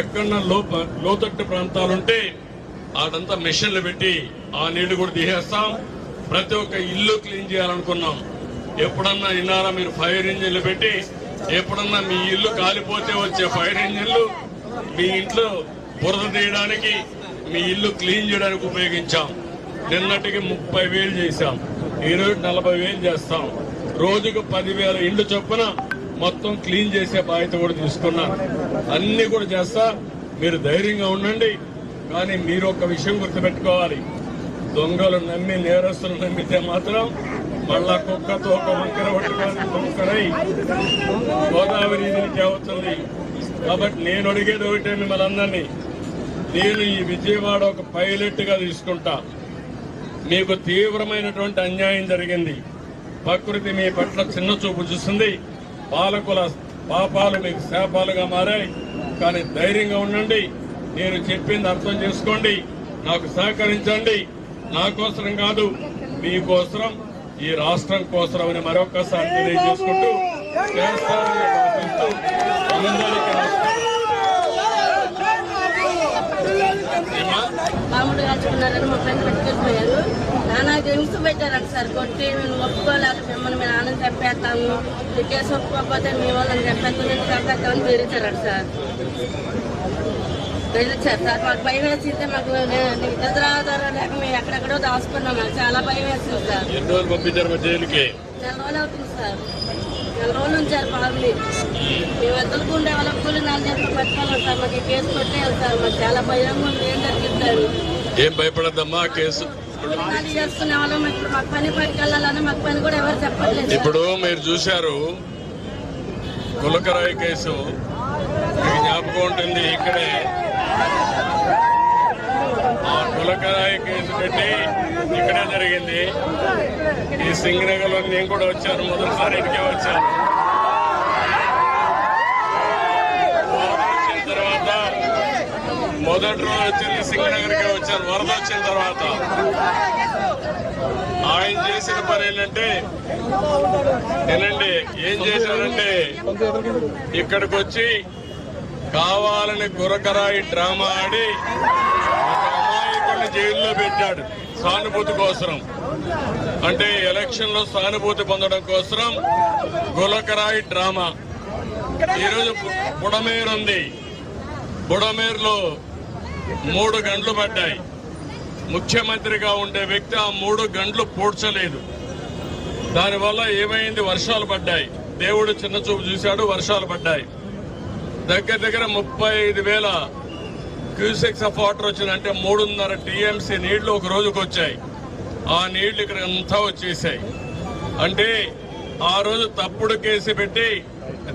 ఎక్కడన్నా లోప లోతట్టు ప్రాంతాలుంటే ఆడంతా మిషన్లు పెట్టి ఆ నీళ్ళు కూడా తీసేస్తాం. ప్రతి ఒక్క ఇల్లు క్లీన్ చేయాలనుకున్నాం. ఎప్పుడన్నా ఇన్నారా మీరు ఫైర్ ఇంజిన్లు పెట్టి ఎప్పుడన్నా మీ ఇల్లు కాలిపోతే వచ్చే ఫైర్ ఇంజిన్లు మీ ఇంట్లో బురద తీయడానికి మీ ఇల్లు క్లీన్ చేయడానికి ఉపయోగించాం. నిన్నటికి ముప్పై వేలు చేశాం. ఈరోజు నలభై వేలు చేస్తాం. రోజుకు పదివేల ఇండ్లు చొప్పున మొత్తం క్లీన్ చేసే బాధ్యత కూడా తీసుకున్నాను అన్ని కూడా చేస్తా. మీరు ధైర్యంగా ఉండండి. కానీ మీరు ఒక విషయం గుర్తుపెట్టుకోవాలి. దొంగలు నమ్మి నేరస్తులు నమ్మితే మాత్రం మళ్ళా కుక్కతో ఒక వంకర పట్టుకొని వంకరై గోదావరి దీనికి అవుతుంది. కాబట్టి నేను అడిగేది ఒకటే మిమ్మల్ని అందరినీ. నేను ఈ విజయవాడ ఒక పైలట్గా తీసుకుంటా. మీకు తీవ్రమైనటువంటి అన్యాయం జరిగింది. ప్రకృతి మీ పట్ల చిన్న చూపు చూస్తుంది. పాలకుల పాపాలు మీకు శాపాలుగా మారాయి. కానీ ధైర్యంగా ఉండండి. నేను చెప్పింది అర్థం చేసుకోండి. నాకు సహకరించండి. నా కోసరం కాదు మీకోసం ఈ రాష్ట్రం కోసరం అని మరొకసారి తెలియజేసుకుంటూ చేస్తానని పెట్టుకెళ్ళిపోయారు హింస పెట్టారంట సార్. కొట్టి మేము ఒప్పుకోలేక మిమ్మల్ని మేము ఆనందం చెప్పేస్తాము. ఈ కేసు ఒప్పుకోకపోతే మీ వాళ్ళని చెప్పేస్తాం నేను చెప్పేస్తామని బెదిరించారంట సార్. బెదిరించారు సార్. మాకు భయం వేసింది. మాకు నిద్రాధారం లేక మేము ఎక్కడెక్కడో దాచుకున్నాం. మాకు చాలా భయం వేసింది సార్. ఎన్ని రోజులు పంపించారు మా జైలుకి? నెల రోజులు అవుతుంది సార్. నెల రోజులు ఉంచారు పాపని మేము ఎద్దలకు ఉండే వాళ్ళ కూలి నాలుగు చేతులు పట్టుకోవాలి సార్. మాకు ఈ కేసు కొట్టేయాలి సార్. మాకు చాలా భయంగా ఉంది. ఏం జరిగిస్తారు ఏం భయపడద్దమ్మా? కేసు చేసుకునే వాళ్ళం. ఇప్పుడు మాకు పని పనికి వెళ్ళాలని మాకు పని కూడా ఎవరు చెప్పట్లేదు. ఇప్పుడు మీరు చూశారు కులకరాయి కేసు. జ్ఞాపకం ఉంటుంది ఇక్కడే. ఆ కులకరాయి కేసు పెట్టి ఇక్కడే జరిగింది. ఈ సింగనగర్లో నేను కూడా వచ్చాను మొదటిసారి ఇంటికే వచ్చాను వరద వచ్చిన తర్వాత మొదటి రోజు వచ్చింది సింగనగర్కే వచ్చాను వరద వచ్చిన తర్వాత. ఆయన చేసిన పని ఏంటంటే వినండి ఏం చేశారంటే ఇక్కడికి వచ్చి కావాలని గురకరాయి డ్రామా ఆడి ఒక అమాయకుడిని జైల్లో పెట్టాడు సానుభూతి కోసం. అంటే ఎలక్షన్లో సానుభూతి పొందడం కోసం గులకరాయి డ్రామా. ఈరోజు బు- బుడమేరు ఉంది బుడమేరులో మూడు గంటలు పడ్డాయి. ముఖ్యమంత్రిగా ఉండే వ్యక్తి ఆ మూడు గంటలు పూడ్చలేదు. దానివల్ల ఏమైంది? వర్షాలు పడ్డాయి. దేవుడు చిన్న చూపు చూశాడు వర్షాలు పడ్డాయి. దగ్గర దగ్గర ముప్పై ఐదు వేల క్యూసెక్స్ ఆఫ్ వాటర్ వచ్చింది అంటే మూడున్నర టీఎంసీ నీళ్ళు ఒక రోజుకు వచ్చాయి ఆ నీళ్ళు ఇక్కడ అంతా వచ్చేసాయి. అంటే ఆ రోజు తప్పుడు కేసు పెట్టి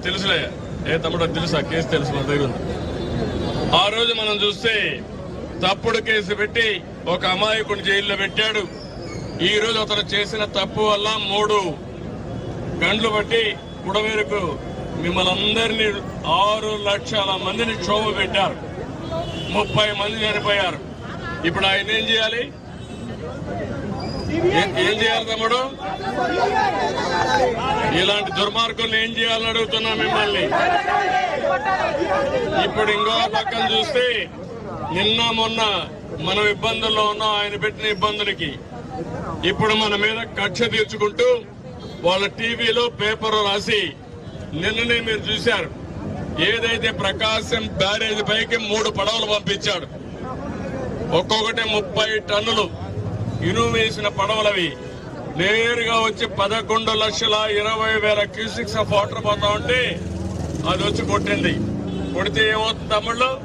తెలుసులే. ఏ తమ్ముడు తెలుసా? కేసు తెలుసు మన దగ్గర ఆ రోజు మనం చూస్తే తప్పుడు కేసు పెట్టి ఒక అమాయకుని జైల్లో పెట్టాడు. ఈ రోజు అతను చేసిన తప్పు వల్ల మూడు గండ్లు బట్టి కుడమేరకు మిమ్మల్ని అందరినీ ఆరు లక్షల మందిని క్షోభ పెట్టారు. ముప్పై మంది చనిపోయారు. ఇప్పుడు ఆయన ఏం చేయాలి? ఏం చేయాలి తమ్ముడు? ఇలాంటి దుర్మార్గులు ఏం చేయాలని అడుగుతున్నా మిమ్మల్ని? ఇప్పుడు ఇంకో పక్కన చూస్తే నిన్న మొన్న మనం ఇబ్బందుల్లో ఉన్నాం ఆయన పెట్టిన ఇబ్బందులకి. ఇప్పుడు మన మీద కక్ష తీర్చుకుంటూ వాళ్ళ టీవీలో పేపర్ రాసి నిన్ననే మీరు చూశారు. ఏదైతే ప్రకాశం బ్యారేజ్ పైకి మూడు పడవలు పంపించాడు. ఒక్కొక్కటి ముప్పై టన్నులు. ఇనుము వేసిన పడవలవి. నేరుగా వచ్చి పదకొండు లక్షల ఇరవై వేల క్యూసిక్స్ ఆఫ్ వాటర్ పోతా ఉంటే అది వచ్చి కొట్టింది. కొడితే ఏమవుతుంది తమ్ముళ్ళు?